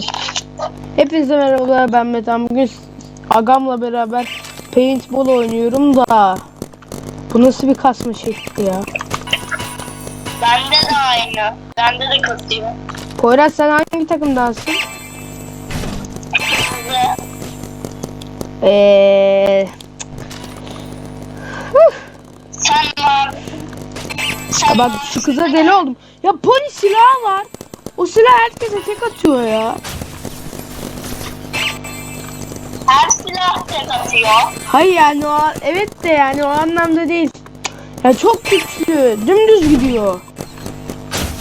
Tamamdır. Hepinize merhabalar ben Metan. Bugün Agam'la beraber paintball oynuyorum da bu nasıl bir kasma şekli ya? Bende de aynı. Bende de katıyor. Poyraz sen hangi takımdansın? Eee sen var. Sen bak şu kıza deli oldum. Ya pony silahı var. O silah herkese tek atıyor ya. her silah tek atıyor. Hayır yani o evet de yani o anlamda değil. Ya çok güçlü. Dümdüz gidiyor.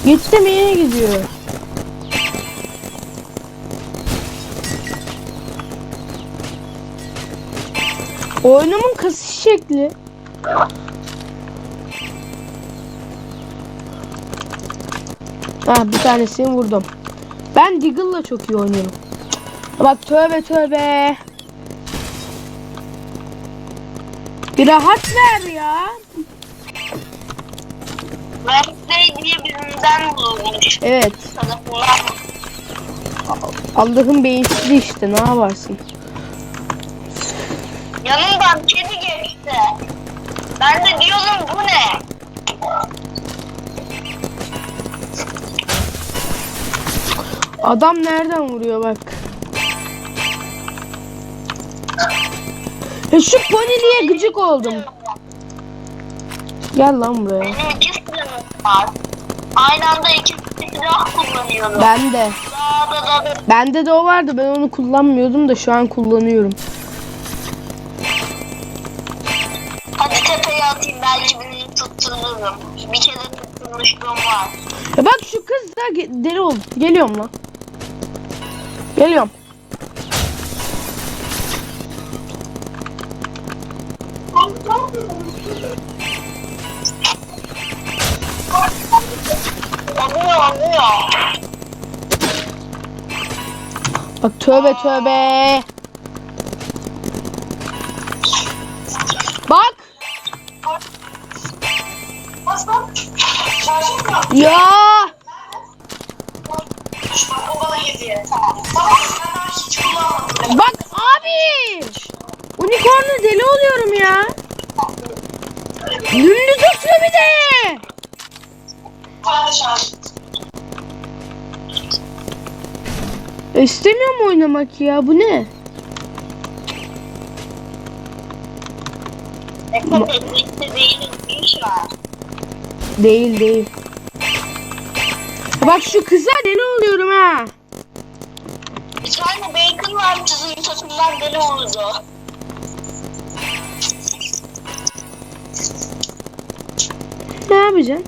Yine gidiyor. Oyunumun kasış şekli. Ah bir tanesini vurdum. Ben Deagle'la çok iyi oynuyorum. Bak tövbe tövbe. Bir rahat ver ya. Wednesday diye birinden bulunmuş. Evet. Allah'ın beyinsizliği işte ne yaparsın? Yanımdan kedi geçti. Ben de diyorum bu ne? Adam nereden vuruyor bak. Ya şu poniliye gıcık oldum. Gel lan buraya. Benim iki silahım var. Aynı anda iki silah kullanıyorum. Ben de. Da da Bende de o vardı ben onu kullanmıyordum da şu an kullanıyorum. Hadi tepeye atayım belki birini tuttururum. Bir kere tutturmuşluğum var. Ya bak şu kız da deli oldu. Geliyorum lan. Geliyorum. Bak tövbe tövbe. Bak. Ya. Dümdüz atıyor bir de. E, İstemiyorum oynamak ya. Bu ne? Var. Değil değil. Bak şu kıza deli oluyorum ha. Bir tane bacon var bizim takımdan deli oldu. Ne yapacaksın?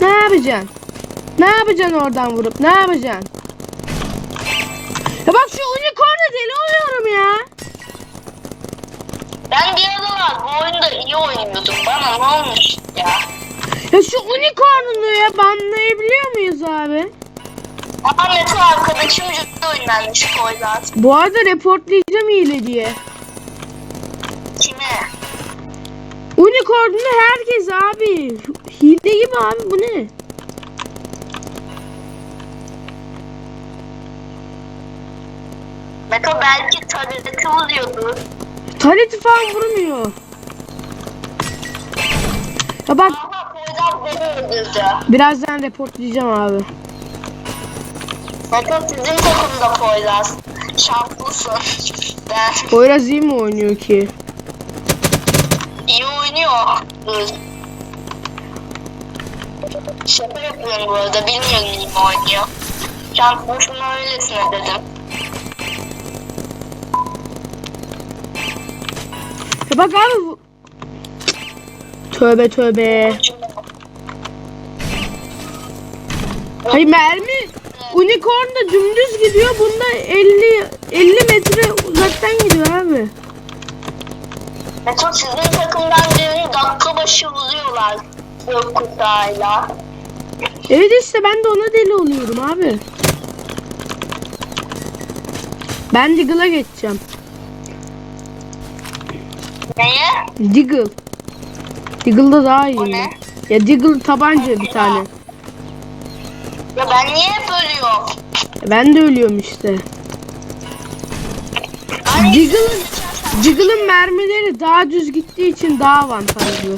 Ne yapacaksın? Ne yapacaksın oradan vurup? Ne yapacaksın? Ya bak şu unicorn'a deli oluyorum ya. Ben bir aralar bu oyunda iyi oynuyordum. Bana ne olmuş ya? Ya şu unicorn'unu ya banlayabiliyor muyuz abi? Ahmet'in arkadaşım ciddi oynanmış Poyraz. Bu arada reportlayacağım hile diye. Kime? Unicorn'unu herkes abi. Hile gibi abi bu ne? Meto belki tableti vuruyordu. Taleti falan vurmuyor. Ya bak Aha Poyraz beni öldürdü. birazdan reportlayacağım abi. Meto sizin takımda Poyraz. Şanslısın. Ben Poyraz iyi mi oynuyor ki? iyi oynuyor. Şaka yapıyorum bu arada. Bilmiyorum iyi mi oynuyor. Şanslısın öylesine dedim. Ya bak abi bu... Tövbe tövbe. Hayır mermi unicorn da dümdüz gidiyor. Bunda 50 50 metre uzaktan gidiyor abi. Meto sizin takımdan birini dakika başı vuruyorlar. Yok kutayla. Evet işte ben de ona deli oluyorum abi. Ben Deagle'a geçeceğim. Neye? Deagle. Deagle'da daha iyi. O ne? Ya Deagle tabanca bir tane. Ya ben niye hep ölüyorum? Ben de ölüyorum işte. Jiggle'ın Jiggle'ın mermileri daha düz gittiği için daha avantajlı.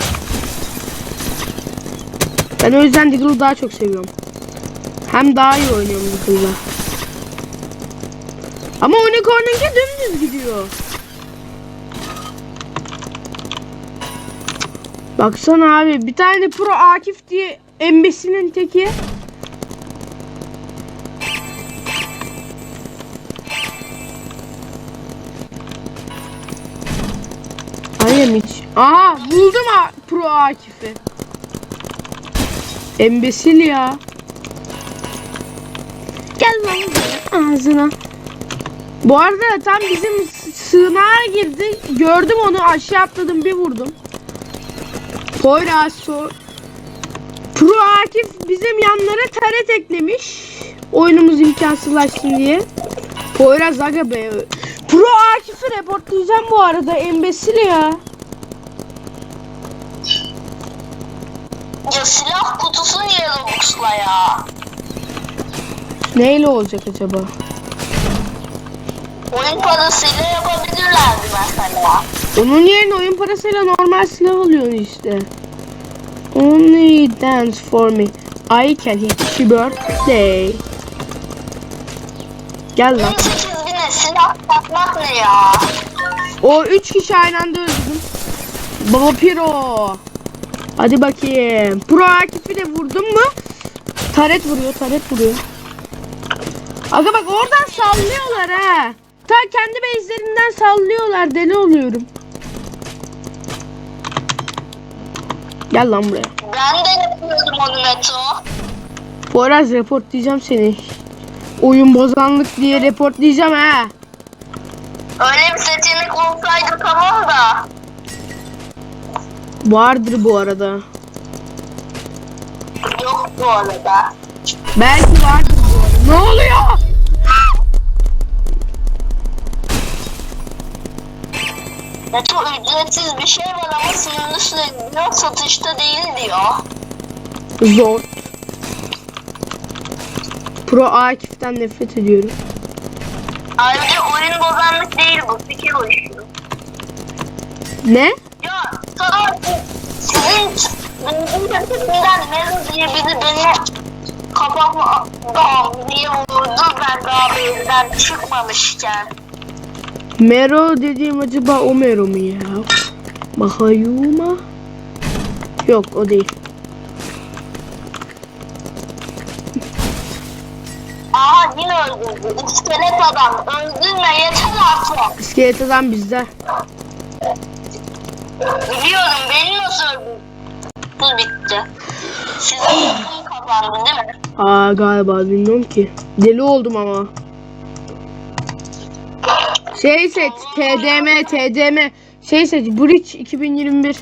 Ben o yüzden Jiggle'ı daha çok seviyorum. Hem daha iyi oynuyorum Jiggle'la. Ama Unicorn'unki dümdüz gidiyor. Baksana abi bir tane Pro Akif diye embesinin teki. Hayır hiç. Aa buldum ha Pro Akif'i. Embesil ya. Gel lan ağzına. Bu arada tam bizim sığınağa girdi. Gördüm onu aşağı atladım bir vurdum. Poyraz so Pro Akif bizim yanlara taret eklemiş. Oyunumuz imkansızlaşsın diye. Poyraz aga be. Pro Akif'i reportlayacağım bu arada. Embesil ya. Ya silah kutusu niye Robux'la ya? Neyle olacak acaba? Oyun parasıyla yapabilirlerdi mesela. Onun yerine oyun parasıyla normal silah alıyorsun işte. Only dance for me. I can hit your birthday. Gel lan. 18 bine silah satmak ne ya? O üç kişi aynı anda öldürdüm. Baba Piro. Hadi bakayım. Pro Akif'i de vurdun mu? Taret vuruyor, taret vuruyor. Aga bak oradan sallıyorlar ha. Ta kendi base'lerinden sallıyorlar. Deli oluyorum. Gel lan buraya. Ben de yapıyordum onu Meto. Poyraz reportlayacağım seni. Oyun bozanlık diye reportlayacağım ha. Öyle bir seçenek olsaydı tamam da. Vardır bu arada. Yok bu arada. Belki vardır bu arada. Ne oluyor? Meto ücretsiz bir şey var ama sınırlı diyor, satışta değil diyor. Zor. Pro Akif'ten nefret ediyorum. Ayrıca oyun bozanlık değil bu, fikir uyuşuyor. Ne? Sizin sesinden Mero diye biri beni kafama bam diye vurdu ben daha evden çıkmamışken. Mero dediğim acaba o Mero mu ya? Mahayuma? Yok o değil. Aha yine öldürdü. İskelet adam öldürme yeter artık. İskelet adam bizde. Biliyorum beni nasıl. Bu bitti. Sizin takım kazandı değil mi? Aa galiba bilmiyorum ki. Deli oldum ama. Şey seç. TDM TDM. Şey seç. Bridge 2021.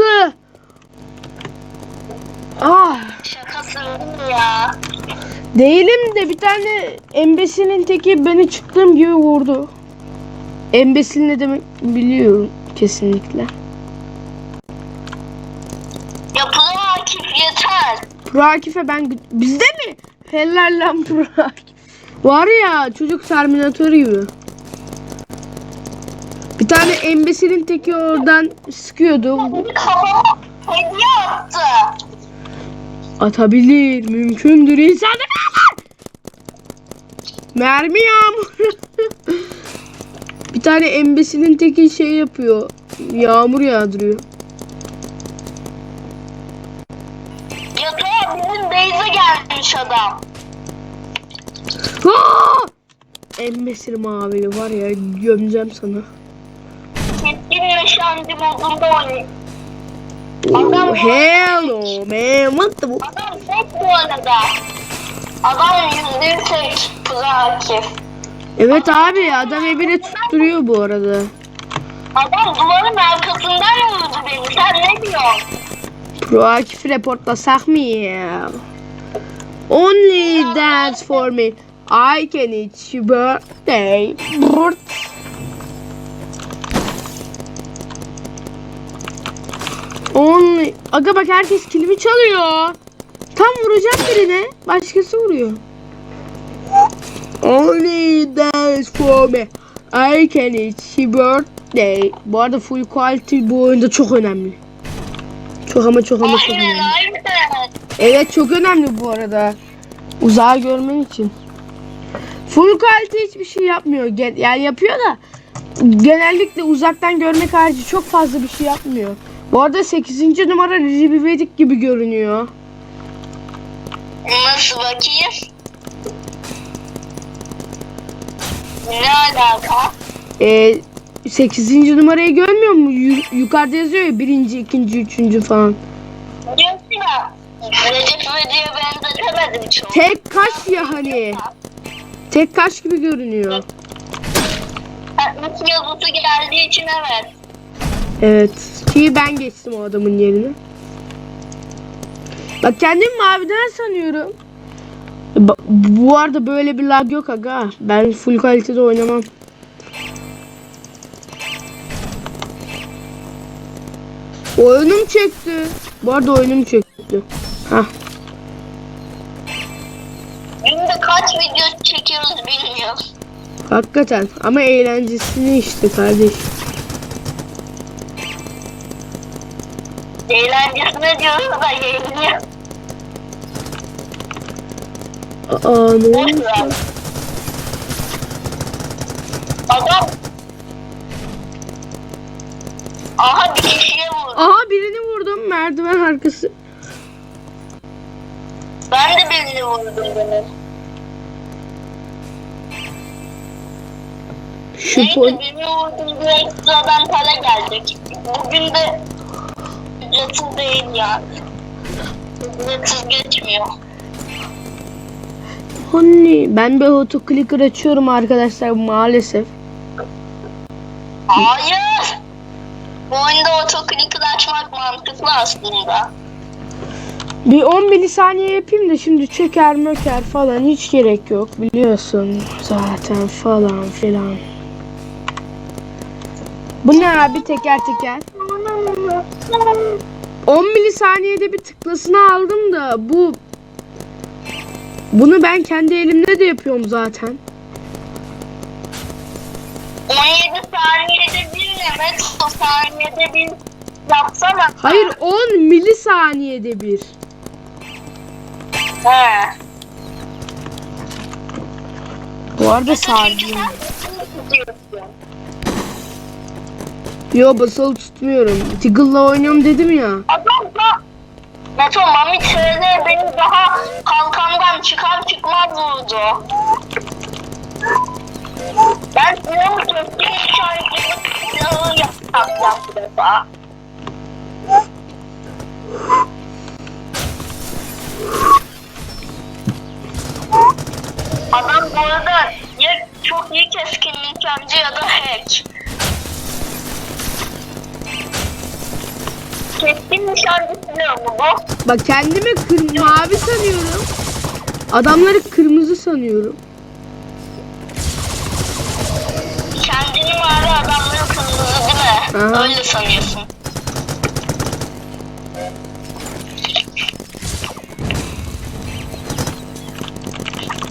kırmızı. Ah. şakasın ya? Değilim de bir tane embesinin teki beni çıktığım gibi vurdu. Embesil ne demek biliyorum kesinlikle. Yapılan Akif yeter. Pro Akif'e ben bizde mi? Helal lan Pro Akif. Var ya çocuk Terminator gibi. Bir tane embesilin teki oradan sıkıyordu. Kafama hediye attı. Atabilir, mümkündür insan. Mermi yağmuru. bir tane embesinin teki şey yapıyor. Yağmur yağdırıyor. Yatağa bizim Beyze gelmiş adam. Aa! Embesil mavili var ya gömeceğim sana. Modunda oynuyor. Oh, hello man what the Adam tek bu arada. Adam yüzde tek Pro Akif. Evet abi adam evine tutturuyor bu arada. Adam duvarın arkasından vurdu beni. Sen ne diyorsun? Pro reportlasak mı ya? Only dance for me. I can eat your birthday. Only... Aga bak herkes kilimi çalıyor. Tam vuracak birine. Başkası vuruyor. Only dance for me. I can your birthday. Bu arada full quality bu oyunda çok önemli. Çok ama çok ama çok önemli. Evet çok önemli bu arada. Uzağı görmen için. Full quality hiçbir şey yapmıyor. Yani yapıyor da genellikle uzaktan görmek harici çok fazla bir şey yapmıyor. Bu arada 8. numara Ribivedik gibi görünüyor. Nasıl bakayım? Ne alaka? Ee, 8. numarayı görmüyor mu? Yu- yukarıda yazıyor ya birinci, ikinci, üçüncü falan. Diyorsun ya. Recep İvedik'e benzetemedim çok. Tek kaş ya hani. Tek kaş gibi görünüyor. İlk yazısı geldiği için evet. Evet. Ki ben geçtim o adamın yerine. Bak kendimi maviden sanıyorum. Bu arada böyle bir lag yok aga. Ben full kalitede oynamam. Oyunum çöktü. Bu arada oyunum çöktü. Hah. Günde kaç video çekiyoruz bilmiyoruz. Hakikaten. Ama eğlencesini işte kardeş. Eğlencesine diyoruz da yayınlıyor. Aa ne Boş olmuş? ver. Adam Aha bir kişiye vurdu. Aha birini vurdum merdiven arkası. Ben de birini vurdum benim. Şu Neyse pol birini vurdum diye ekstradan para gelecek. Bugün de ücretsiz değil yani. Ücretsiz geçmiyor. Hani ben bir autoclicker açıyorum arkadaşlar maalesef. Hayır. Bu oyunda otoclicker açmak mantıklı aslında. Bir 10 milisaniye yapayım da şimdi çöker möker falan hiç gerek yok biliyorsun zaten falan filan. Bu ne abi teker teker? 10 milisaniyede bir tıklasını aldım da bu bunu ben kendi elimle de yapıyorum zaten. 17 saniyede bir ne? Metro saniyede bir yapsana. Hayır 10 milisaniyede bir. He. Bu arada sardım. Yo basılı tutmuyorum. Tiggle'la oynuyorum dedim ya. Adam da Meto Mami TR beni daha kalkandan çıkar çıkmaz vurdu. Ben silahımı kestim işaretledim. Silahı yapacağım bu defa. Adam bu arada ya çok iyi keskin nişancı ya da hack. Keskin nişancı silahı mı bu? Bak kendimi kır mavi sanıyorum. Adamları kırmızı sanıyorum. Kendini mavi adamların kırmızı değil mi? Aha. Öyle sanıyorsun.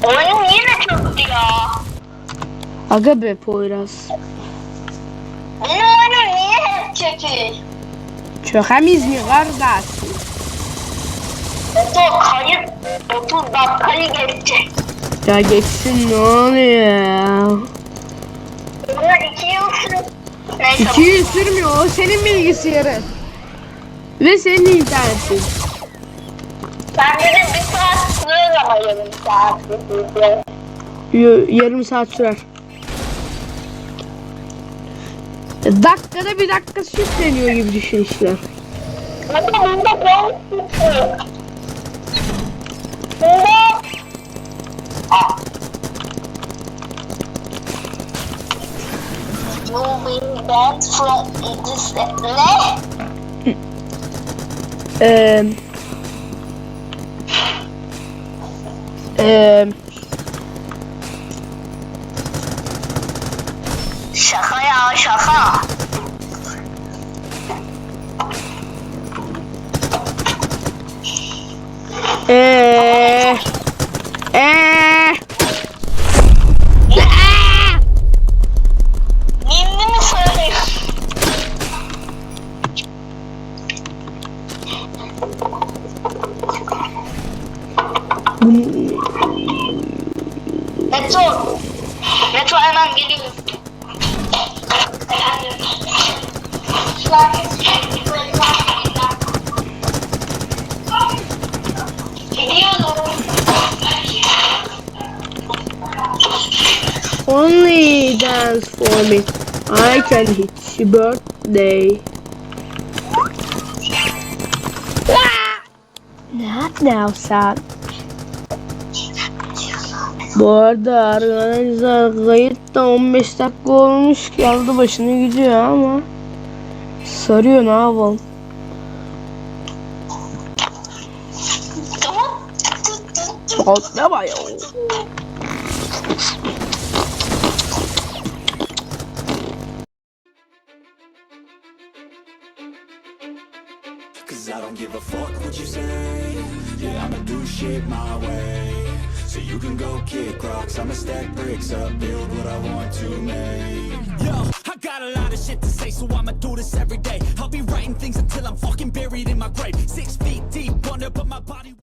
Oyun yine çöktü ya. Aga be Poyraz. Benim oyunum niye hep çöküyor? Çökemiz mi kardeş? Oto kayıt 30 dakikayı geçecek. Ya geçsin ne oluyor ya? Buna 2 yıl sürdü. Neyse. İki yıl sürmüyor. O senin bilgisayarın. Ve senin internetin. Ben dedim bir saat sürer ama yarım saat. Yo- yarım saat sürer. Dakikada bir dakika süsleniyor gibi düşün işte. Ama bunda gol sürdü. Bunda... Moving back from this... Ne? Ee, Ee, Şaka only dance for me. I can hit your birthday. Ah! Not now son. Bu arada arkadaşlar kayıt da 15 dakika olmuş aldı başını gidiyor ama sarıyor ne yapalım. Patlama ya. My way. So you can go kick rocks. I'ma stack bricks up, build what I want to make. Yo, I got a lot of shit to say So I'ma do this every day